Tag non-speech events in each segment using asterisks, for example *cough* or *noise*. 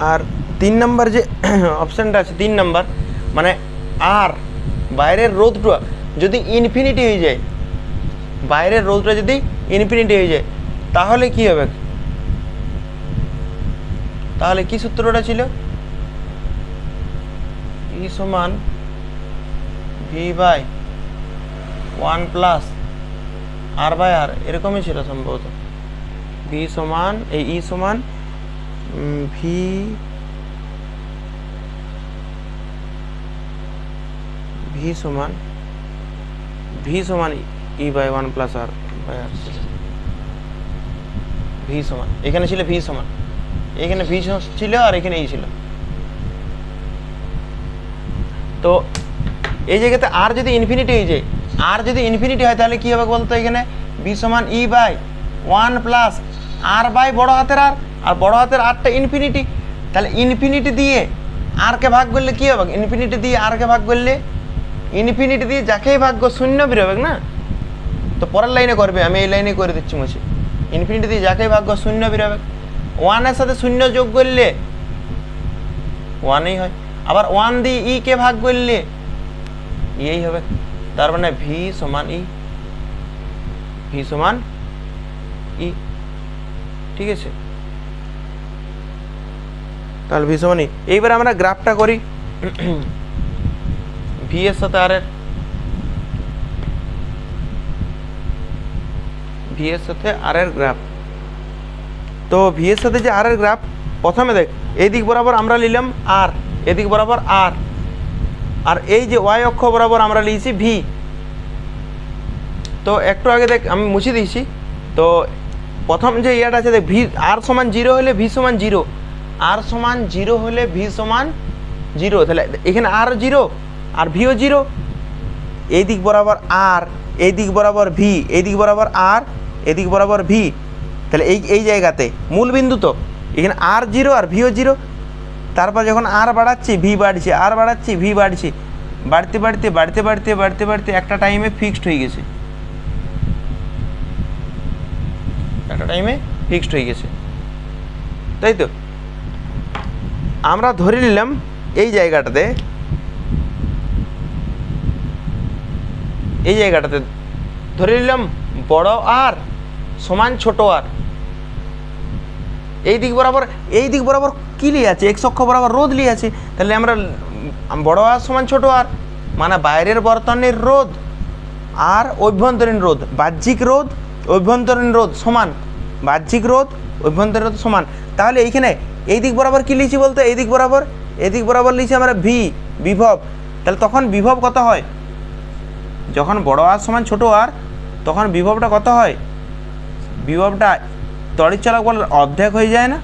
আর তিন নাম্বার যে *clears throat* অপশানটা আছে তিন নাম্বার মানে আর বাইরের রোদটা যদি ইনফিনিটি হয়ে যায় বাইরের রোদটা যদি ইনফিনিটি হয়ে যায় তাহলে কি হবে? তাহলে কি সূত্রটা ছিল? ই সমান V by one plus R by R এরকমই ছিল সম্ভবত। ভি সমান এই ই সমান উম, ভি ভি সমান ভি সমান E by one plus R by R V সমান, এখানে ছিল ভি সমান। এখানে ভি ছিল আর এখানে ই ছিল। তো এই জায়গাতে আর যদি ইনফিনিটি হয়ে যায় আর যদি ইনফিনিটি হয়, তাহলে কি হবে বলতো এখানে? বি সমান E by one plus R by বড় হাতের আর আর বড় হাতের আরটা ইনফিনিটি তাহলে ইনফিনিটি দিয়ে আরকে ভাগ করলে কি হবে? ইনফিনিটি দিয়ে আরকে ভাগ করলে ইনফিনিটি দিয়ে যাকেই ভাগ করো, শূন্য বেরোবে না? তো পরের লাইনে করবে আমি এই লাইনে করে দিচ্ছি মুছে। ইনফিনিটি দিয়ে যাকেই ভাগ করো, শূন্য বেরোবে ওয়ানের সাথে শূন্য যোগ করলে ওয়ানই হয়। আবার ওয়ান দিয়ে ই কে ভাগ করলে এই হবে। তার মানে ভি সমান ই ভি সমান ই ঠিক আছে? তাহলে ভি সমান এইবার আমরা গ্রাফটা করি। ভি এর সাথে আর এর। ভি এর সাথে আর এর গ্রাফ। তো ভি এর সাথে যে আর এর গ্রাফ, প্রথমে দেখ এই দিক বরাবর আমরা নিলাম আর, এদিক বরাবর আর। আর এই যে ওয়াই অক্ষ বরাবর আমরা লিখেছি ভি। তো একটু আগে দেখ, আমি মুছে দিয়েছি। তো প্রথম যে ইয়াটা আছে, দেখ, ভি, আর সমান জিরো হলে ভি সমান জিরো। আর সমান জিরো হলে ভি সমান জিরো। তাহলে এখানে আর জিরো, আর ভিও জিরো। এই দিক বরাবর আর, এই দিক বরাবর ভি, এই দিক বরাবর আর এদিক বরাবর ভি। তাহলে এই এই জায়গাতে মূল বিন্দু তো। এখানে আর জিরো আর ভিও জিরো। তারপর যখন আর বাড়াচ্ছি, ভি বাড়ছে, আর বাড়াচ্ছি, ভি বাড়ছে। বাড়তে বাড়তে বাড়তে বাড়তে বাড়তে বাড়তে একটা টাইমে ফিক্সড হয়ে গেছে। একটা টাইমে ফিক্সড হয়ে গেছে। তাই তো? আমরা ধরে নিলাম এই জায়গাটাতে এই জায়গাটাতে ধরে নিলাম বড় আর সমান ছোট আর। এই দিক বরাবর, এই দিক বরাবর কি লিয়ে আছে? এক অক্ষ বরাবর রোদ লিয়ে আছে। তাহলে আমরা বড় আর সমান ছোট আর মানে বাইরের বর্তনের রোদ আর অভ্যন্তরীণ রোদ বাহ্যিক রোদ অভ্যন্তরীণ রোদ সমান, বাহ্যিক রোদ অভ্যন্তরীণ রোদ সমান। তাহলে এইখানে এই দিক বরাবর কি লিখছি বলতো? এই দিক বরাবর? এই দিক বরাবর লিখছি আমরা ভি, বিভব। তাহলে তখন বিভব কত হয়? যখন বড় আর সমান ছোট আর, তখন বিভবটা কত হয়? বিভবটা তড়িৎ চালক বলের অর্ধেক হয়ে যায় না?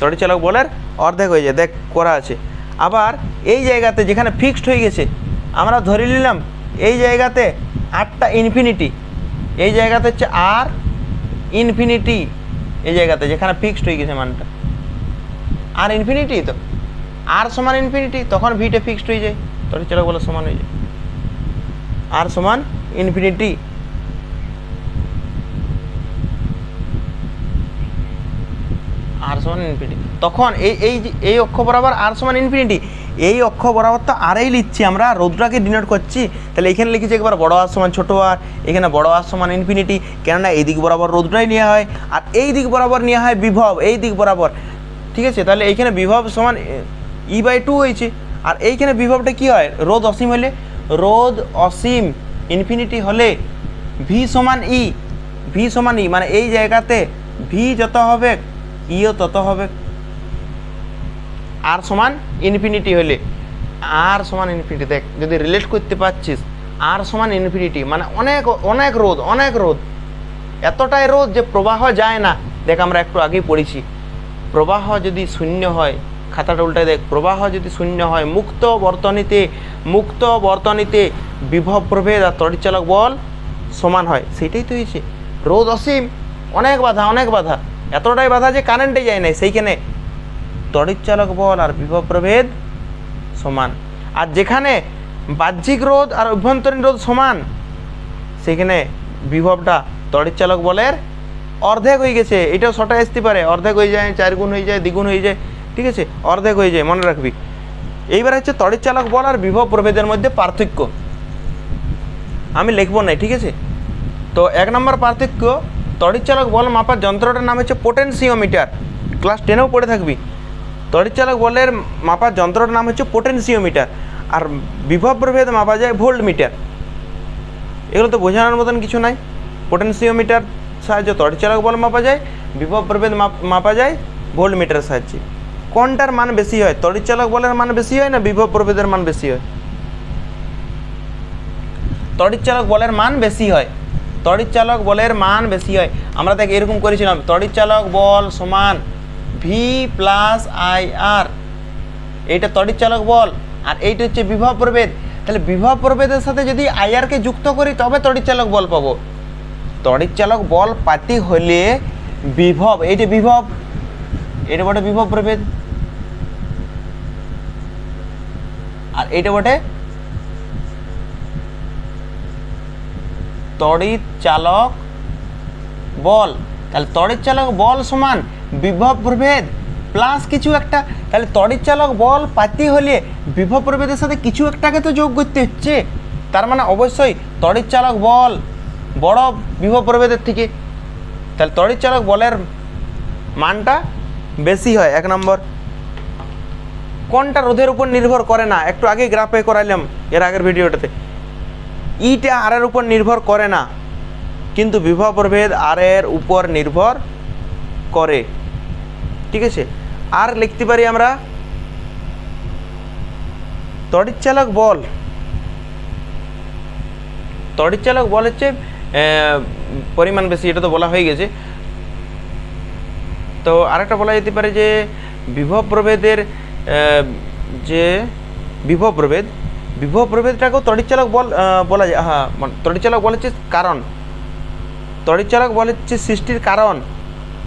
তড়িৎ চালক বলের অর্ধেক হয়ে যায়। দেখ, করা আছে। আবার এই জায়গাতে যেখানে ফিক্সড হয়ে গেছে, আমরা ধরে নিলাম এই জায়গাতে আটটা ইনফিনিটি এই জায়গাতে হচ্ছে আর ইনফিনিটি এই জায়গাতে যেখানে ফিক্সড হয়ে গেছে মানটা। আর ইনফিনিটি তো। আর সমান ইনফিনিটি তখন ভিটা ফিক্সড হয়ে যায়। তড়িৎ চালক বলের সমান হয়ে যায়। আর সমান ইনফিনিটি আর সমান ইনফিনিটি তখন এই এই এই অক্ষ বরাবর আর সমান ইনফিনিটি এই অক্ষ বরাবর তো আরই লিখছি আমরা রোদটাকে ডিনোট করছি। তাহলে এখানে লিখেছি একবার বড় আর সমান ছোট আর, এখানে বড় আর সমান ইনফিনিটি কেননা এই দিক বরাবর রোদটাই নেওয়া হয়, আর এই দিক বরাবর নেওয়া হয় বিভব, এই দিক বরাবর। ঠিক আছে? তাহলে এইখানে বিভব সমান ই বাই টু হয়েছে। আর এইখানে বিভবটা কি হয়? রোদ অসীম হলে রোদ অসীম ইনফিনিটি হলে ভি সমান ই ভি সমান ই মানে এই জায়গাতে ভি যত হবে ইও তত হবে। আর সমান ইনফিনিটি হলে আর সমান ইনফিনিটি দেখ, যদি রিলেট করতে পারছিস, আর সমান ইনফিনিটি মানে অনেক অনেক রোদ অনেক রোদ এতটাই রোদ যে প্রবাহ যায় না। দেখ, আমরা একটু আগেই পড়েছি। প্রবাহ যদি শূন্য হয়, খাতাটা উল্টায় দেখ, প্রবাহ যদি শূন্য হয়, মুক্ত বর্তনীতে মুক্ত বর্তনীতে বিভব প্রভেদ আর তরিচালক বল সমান হয়। সেটাই তো হয়েছে। রোদ অসীম। অনেক বাধা অনেক বাধা। এতটাই বাধা যে কারেন্টে যায় নাই, সেইখানে তড়িৎচালক বল আর বিভব প্রভেদ সমান। আর যেখানে বাহ্যিক রোধ আর অভ্যন্তরীণ রোধ সমান, সেখানে বিভবটা তড়িৎচালক বলের অর্ধেক হয়ে গেছে। এটাও ছটা আসতে পারে। অর্ধেক হয়ে যায় চার গুণ হয়ে যায়, দ্বিগুণ হয়ে যায়, ঠিক আছে? অর্ধেক হয়ে যায়, মনে রাখবি। এইবার হচ্ছে তড়িৎ চালক বল আর বিভব প্রভেদের মধ্যে পার্থক্য। আমি লিখব না, ঠিক আছে? তো এক নম্বর পার্থক্য তড়িৎচালক বল মাপার যন্ত্রটার নাম হচ্ছে পোটেনসিওমিটার ক্লাস টেনেও পড়ে থাকবি। তড়িৎচালক বলের মাপার যন্ত্রটার নাম হচ্ছে পোটেনসিওমিটার আর বিভব প্রভেদ মাপা যায় ভোল্ট মিটার এগুলো তো বোঝানোর মতন কিছু নাই। পোটেনসিওমিটার সাহায্যে তড়িৎচালক বল মাপা যায়, বিভব প্রভেদ মাপ- যায় ভোল্ট মিটারের সাহায্যে। কোনটার মান বেশি হয়, তড়িৎচালক বলের মান বেশি হয় না বিভব প্রভেদের মান বেশি হয়? তড়িৎচালক বলের মান বেশি হয়। তড়িৎচালক বলের মান বেশি হয়। আমরা দেখ এরকম করেছিলাম, তড়িৎচালক বল সমান ভি প্লাস আই আর এইটা তড়িৎচালক বল, আর এইটা হচ্ছে বিভব প্রভেদ। তাহলে বিভব প্রভেদের সাথে যদি আইআরকে যুক্ত করি, তবে তড়িৎচালক বল পাবো। তড়িৎচালক বল পাতি হলে বিভব এইটা বিভব, এটা বটে বিভব প্রভেদ। আর এইটা বটে তড়িৎ চালক বল। তাহলে তড়িৎ চালক বল সমান বিভব প্রভেদ প্লাস কিছু একটা। তাহলে তড়িৎ চালক বল, পাতি হলে বিভব প্রভেদের সাথে কিছু একটাকে তো যোগ করতে হচ্ছে। তার মানে অবশ্যই তড়িৎ চালক বল, বড় বিভব প্রভেদের থেকে। তাহলে তড়িৎ চালক বলের মানটা বেশি হয়, এক নম্বর। কোনটা রোধের উপর নির্ভর করে না? একটু আগে গ্রাফে করাইলাম এর আগের ভিডিওটাতে। ইটা আর এর উপর নির্ভর করে না, কিন্তু বিভব প্রভেদ আর এর উপর নির্ভর করে। ঠিক আছে? আর লিখতে পারি আমরা তড়িৎচালক বল। তড়িৎচালক বল হচ্ছে পরিমাণ বেশি, এটা তো বলা হয়ে গেছে। তো আরেকটা বলা যেতে পারে যে, বিভব প্রভেদের যে, বিভব প্রভেদ, বিভব প্রভেদটাকেও তড়িৎচালক বল বলা যায় হ্যাঁ তড়িৎচালক বল হচ্ছে কারণ। তড়িৎচালক বল হচ্ছে সৃষ্টির কারণ।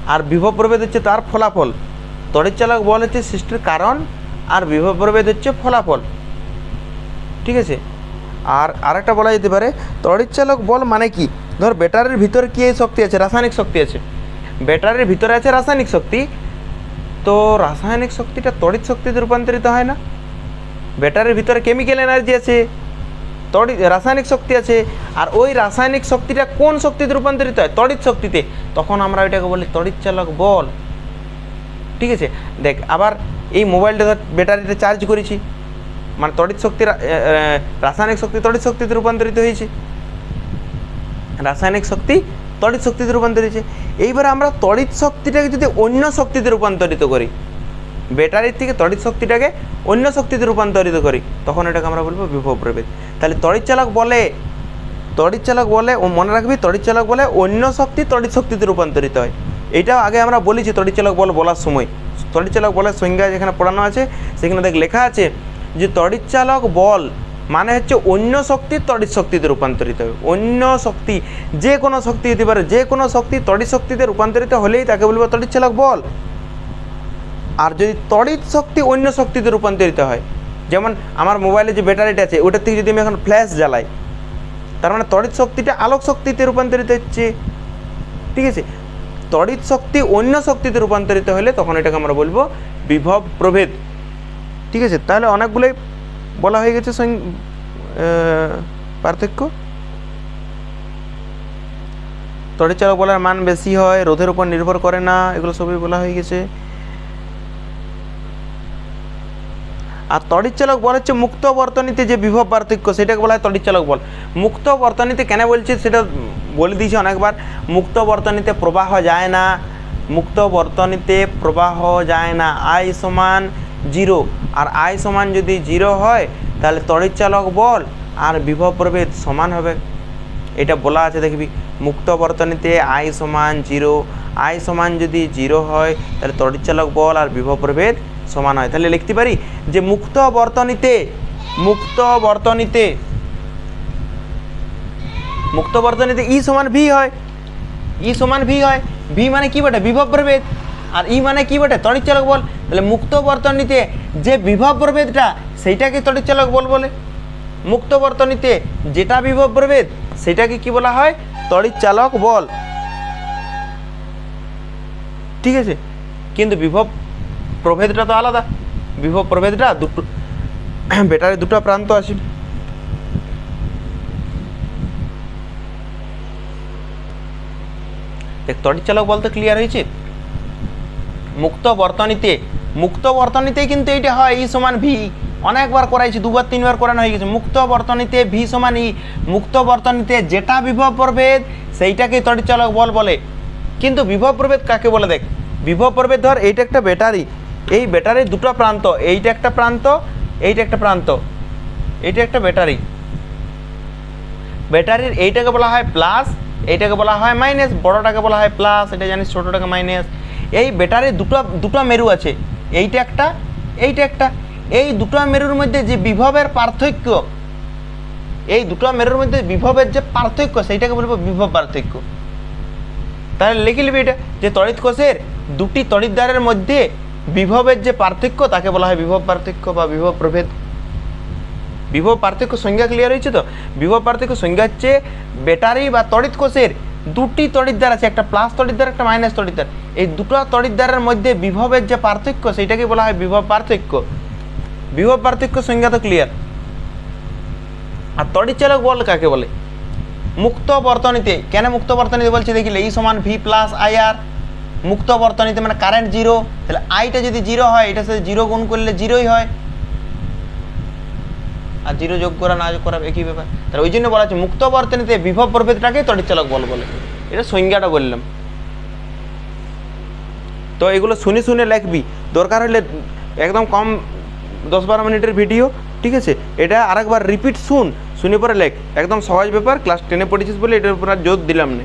আর বিভব প্রভেদ হচ্ছে তার ফলাফল। তড়িৎচালক বল হচ্ছে সৃষ্টির কারণ আর বিভব প্রভেদ হচ্ছে ফলাফল। ঠিক আছে? আর আরেকটা বলা যেতে পারে তড়িৎচালক বল মানে কি? ধর, ব্যাটারির ভিতরে কি শক্তি আছে? রাসায়নিক শক্তি আছে। ব্যাটারির ভিতরে আছে রাসায়নিক শক্তি। তো রাসায়নিক শক্তিটা তড়িৎ শক্তিতে রূপান্তরিত হয় না। ব্যাটারির ভিতরে কেমিক্যাল এনার্জি আছে। তড়িৎ রাসায়নিক শক্তি আছে। আর ওই রাসায়নিক শক্তিটা কোন শক্তিতে রূপান্তরিত হয়? তড়িৎ শক্তিতে। তখন আমরা ওইটাকে বলি তড়িৎচালক বল। ঠিক আছে? দেখ, আবার এই মোবাইলটা ব্যাটারিতে চার্জ করেছি। মানে তড়িৎ শক্তি রাসায়নিক শক্তি তড়িৎ শক্তিতে রূপান্তরিত হয়েছে। রাসায়নিক শক্তি তড়িৎ শক্তিতে রূপান্তরিত হয়েছে। এইবারে আমরা তড়িৎ শক্তিটাকে যদি অন্য শক্তিতে রূপান্তরিত করি ব্যাটারির থেকে তড়িৎ শক্তিটাকে অন্য শক্তিতে রূপান্তরিত করি, তখন এটাকে আমরা বলব বিভব প্রভেদ। তাহলে তড়িৎচালক বলে তড়িৎচালক বলে, ও মনে রাখবি তড়িৎচালক বলে অন্য শক্তি তড়িৎ শক্তিতে রূপান্তরিত হয়। এটাও আগে আমরা বলেছি তড়িৎচালক বল বলার সময়। তড়িৎচালক বলের সংজ্ঞা যেখানে পড়ানো আছে, সেখানে দেখ লেখা আছে যে তড়িৎচালক বল মানে হচ্ছে অন্য শক্তি তড়িৎ শক্তিতে রূপান্তরিত হবে অন্য শক্তি, যে কোনো শক্তি হতে পারে, যে কোনো শক্তি তড়িৎ শক্তিতে রূপান্তরিত হলেই তাকে বলব তড়িৎচালক বল। আর যদি তড়িৎ শক্তি অন্য শক্তিতে রূপান্তরিত হয়, যেমন আমার মোবাইলে যে ব্যাটারিটা আছে, ওটার থেকে যদি আমি এখন ফ্ল্যাশ জ্বালাই, তার মানে তড়িৎ শক্তিটা আলোক শক্তিতে রূপান্তরিত হচ্ছে। ঠিক আছে? তড়িৎ শক্তি অন্য শক্তিতে রূপান্তরিত হলে তখন এটাকে আমরা বলব বিভব প্রভেদ। ঠিক আছে? তাহলে অনেকগুলোই বলা হয়ে গেছে পার্থক্য। তড়িৎ চালক বলার মান বেশি হয়, রোধের উপর নির্ভর করে না, এগুলো সবই বলা হয়ে গেছে। আর তড়িৎচালক বল হচ্ছে মুক্ত বর্তনীতে যে বিভব পার্থক্য, সেটাকে বলা হয় তড়িৎচালক বল। মুক্ত বর্তনীতে কেন বলছি? সেটা বলে দিয়েছি অনেকবার। মুক্ত বর্তনীতে প্রবাহ যায় না। মুক্ত বর্তনীতে প্রবাহ যায় না। আই সমান জিরো। আর আই সমান যদি জিরো হয়, তাহলে তড়িৎচালক বল আর বিভব প্রভেদ সমান হবে। এটা বলা আছে, দেখবি। মুক্ত বর্তনীতে আই সমান জিরো। আই সমান যদি জিরো হয়, তাহলে তড়িৎচালক বল আর বিভব প্রভেদ সমান হয়। তাহলে লিখতে পারি যে মুক্ত বর্তনীতে মুক্ত বর্তনীতে মুক্ত বর্তনীতে ই সমান ভি হয়। ই সমান ভি হয়। ভি মানে কি বটে? বিভব প্রভেদ। আর ই মানে কি বটে? তড়িৎচালক বল। তাহলে মুক্ত বর্তনীতে যে বিভব প্রভেদটা, সেইটাকে তড়িৎচালক বল বলে। মুক্ত বর্তনীতে যেটা বিভব প্রভেদ, সেটাকে কি বলা হয়? তড়িৎচালক বল। ঠিক আছে? কিন্তু বিভব প্রভেদটা তো আলাদা। বিভব প্রভেদটা, দুটো *clears throat* ব্যাটারি দুটো প্রান্ত আছে। দেখ চালক বলতে ক্লিয়ার হয়েছে? মুক্ত বর্তনীতে মুক্ত বর্তনীতে কিন্তু এইটা হয় ই সমান ভি অনেকবার করাইছি, দুবার, তিনবার করানো হয়ে গেছে। মুক্ত বর্তনীতে ভি সমান ই মুক্ত বর্তনীতে যেটা বিভব প্রভেদ সেইটাকে তড়িৎ চালক বল বলে। কিন্তু বিভব প্রভেদ কাকে বলে দেখ? বিভব প্রভেদ ধর, এইটা একটা ব্যাটারি। এই ব্যাটারির দুটো প্রান্ত, এইটা একটা প্রান্ত, এইটা একটা প্রান্ত, এইটা একটা ব্যাটারি। ব্যাটারির এইটাকে বলা হয় প্লাস এইটাকে বলা হয় মাইনাস বড়টাকে বলা হয় প্লাস এটা জানিস ছোটোটাকে মাইনাস এই ব্যাটারির দুটো দুটো মেরু আছে, এইটা একটা এইটা একটা। এই দুটো মেরুর মধ্যে যে বিভবের পার্থক্য, এই দুটো মেরুর মধ্যে বিভবের যে পার্থক্য, সেইটাকে বলব বিভব পার্থক্য। তাহলে লিখে নিবি এটা, যে তড়িৎ কোষের দুটি তড়িৎদ্বারের মধ্যে বিভবের যে পার্থক্য, তাকে বলা হয় বিভব পার্থক্য বা বিভব প্রভেদ। বিভব পার্থক্য সংজ্ঞা ক্লিয়ার হয়েছে তো? বিভব পার্থক্য সংজ্ঞা হচ্ছে ব্যাটারি বা তড়িৎ কোষের দুটি তড়িৎদ্বার আছে, একটা প্লাস তড়িৎদ্বার একটা মাইনাস তড়িৎদ্বার এই দুটো তড়িৎদ্বারের মধ্যে বিভবের যে পার্থক্য, সেইটাকে বলা হয় বিভব পার্থক্য। বিভব পার্থক্য সংজ্ঞা তো ক্লিয়ার আর তড়িৎ চালক বল কাকে বলে? মুক্ত বর্তনীতে। কেন মুক্ত বর্তনীতে বলছে? দেখিলে এই সমান ভি প্লাস আই আর মুক্ত বর্তনীতে মানে কারেন্ট জিরো তাহলে আইটা যদি জিরো হয়, এটার সাথে জিরো গুণ করলে জিরোই হয়। আর জিরো যোগ করা, না যোগ করা, একই ব্যাপার। তাহলে ওই জন্য বলা হচ্ছে মুক্ত বর্তনীতে বিভব প্রভেদটাকে তড়িৎচালক বল বলে। এটা সংজ্ঞাটা বললাম। তো এগুলো শুনে শুনে লিখবি। দরকার হলে একদম কম দশ বারো মিনিটের ভিডিও ঠিক আছে? এটা আরেকবার রিপিট শুন। শুনে পরে লেখ। একদম সহজ ব্যাপার ক্লাস টেনে পড়েছিস বলে এটার উপর আর জোর দিলাম না।